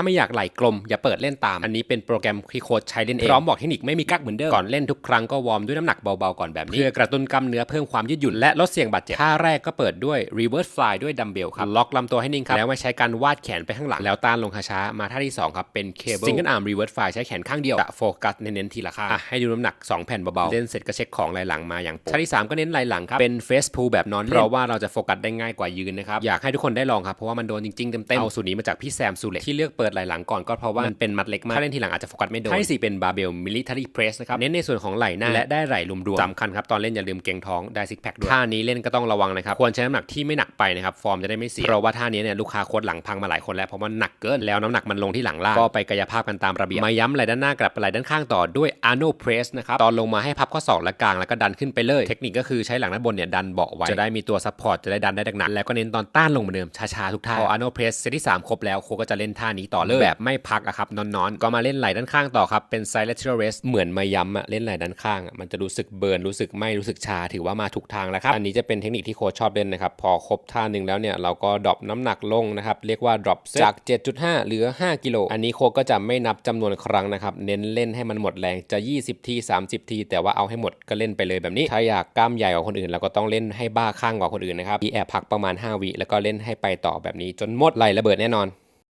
ถ้าไม่อยากไหลกลมอย่าเปิดเล่นตาม อันนี้เป็นโปรแกรมที่โค้ชใช้เล่นเองพร้อมบอกเทคนิคไม่มีกักเหมือนเดิมก่อนเล่นทุกครั้งก็วอร์มด้วยน้ำหนักเบาๆก่อนแบบนี้เพื่อกระตุ้นกล้ามเนื้อเพิ่มความยืดหยุ่นและลดเสี่ยงบาดเจ็บท่าแรกก็เปิดด้วย reverse fly ด้วยดัมเบลครับล็อกลำตัวให้นิ่งครับแล้วมาใช้การวาดแขนไปข้างหลังแล้วต้านลงช้าๆมาท่าที่สองครับเป็น cable single arm reverse fly ใช้แขนข้างเดียวจะโฟกัสเน้นๆทีละข้างอะให้ดูน้ำหนักสองแผ่นเบาๆเล่นเสร็จก็เช็คของไหล่หลังมาอย่างโปร่งท่าที่สามก็เน้นไหล่หลังครับเป็น face pull แบบนอนเล่นเพราะว่าเราจะโฟกัสได้ง่ายกว่ายืนนะครับอยากให้ทุกคนได้ลองครับเพราะว่ามันโดนจริงๆเต็มๆเอาสูตรนี้มาจากพี่แซมซูเล็ที่เลือกเปิดไหล่หลังก่อนก็เพราะว่ามันเป็นมัดเล็กมากถ้าเล่นทีหลังอาจจะโฟกัสไม่โดนท่าที่สี่เป็น barbell military press นะครับเน้นในส่วนของไหล่หน้าและได้ไหล่รวมๆสำคัญครับตอนเล่นอย่าลืมเกรงท้องได้ซิกแพคด้วยท่านี้เล่นก็ต้องระวังนะครับควรใช้น้ำหนักที่ไม่หนักไปนะครับฟอร์มจะได้ไม่เสียเพราะว่าท่านี้เนี่ยลูกค้าโค้ดหลังพังมาหลายคนแล้วเพราะมันหนักเกินแล้วน้ำหนักมันลงที่หลังล่างก็ไปกายภาพกันตามระเบียบมาย้ำไหล่ด้านหน้ากลับไปไหล่ด้านข้างต่อด้วย Arno Press นะครับตอนลงมาให้พับข้อศอกและกลางแล้วก็ดันขึ้นไปเลยเทคนิคก็คือใช้หลังด้านบนเนี่ยดันเบาะไว้จะได้มีตัวซัพพอร์ตจะได้ดันได้หนักๆแล้วก็เน้นตอนต้านลงเหมือนเดิมช้าๆทุกท่าพอ Arno Press เซตที่3ครบแล้วโคก็จะเล่นท่านี้ต่อเลยแบบไม่พักอะครับนอนๆ ก็มาเล่นไหล่ด้านข้างต่อครับ เป็น side lateral raise เหมือนมาย้ำอะเล่นไหล่ด้านข้างอะมันจะรู้สึกเบิร์นรู้สึกไม่รู้สึกชาถือว่ามาถูกทางแล้วครับ อันนี้จะเป็นเทคนิคที่โค้ชชอบเล่นนะครับ พอครบท่าหนึ่งแล้วเนี่ยเราก็ดรอปน้ำหนักลงนะครับ เรียกว่า drop จาก 7.5 เหลือ 5 กิโล อันนี้โค้ชก็จะไม่นับจำนวนครั้งนะครับ เน้นเล่นให้มันหมดแรงจะ 20 ที 30 ที แต่ว่าเอาให้หมดก็เล่นไปเลยแบบนี้ ถ้าอยากกล้ามใหญ่กว่าคนอื่นเราก็ต้องเล่นให้บ้าข้างกว่าคนอื่นนะครับมีแอบพักประมาณ 5 วิแล้วก็เล่นให้ไปต่อแบบนี้จนหมดไหลระเบิดแน่นอน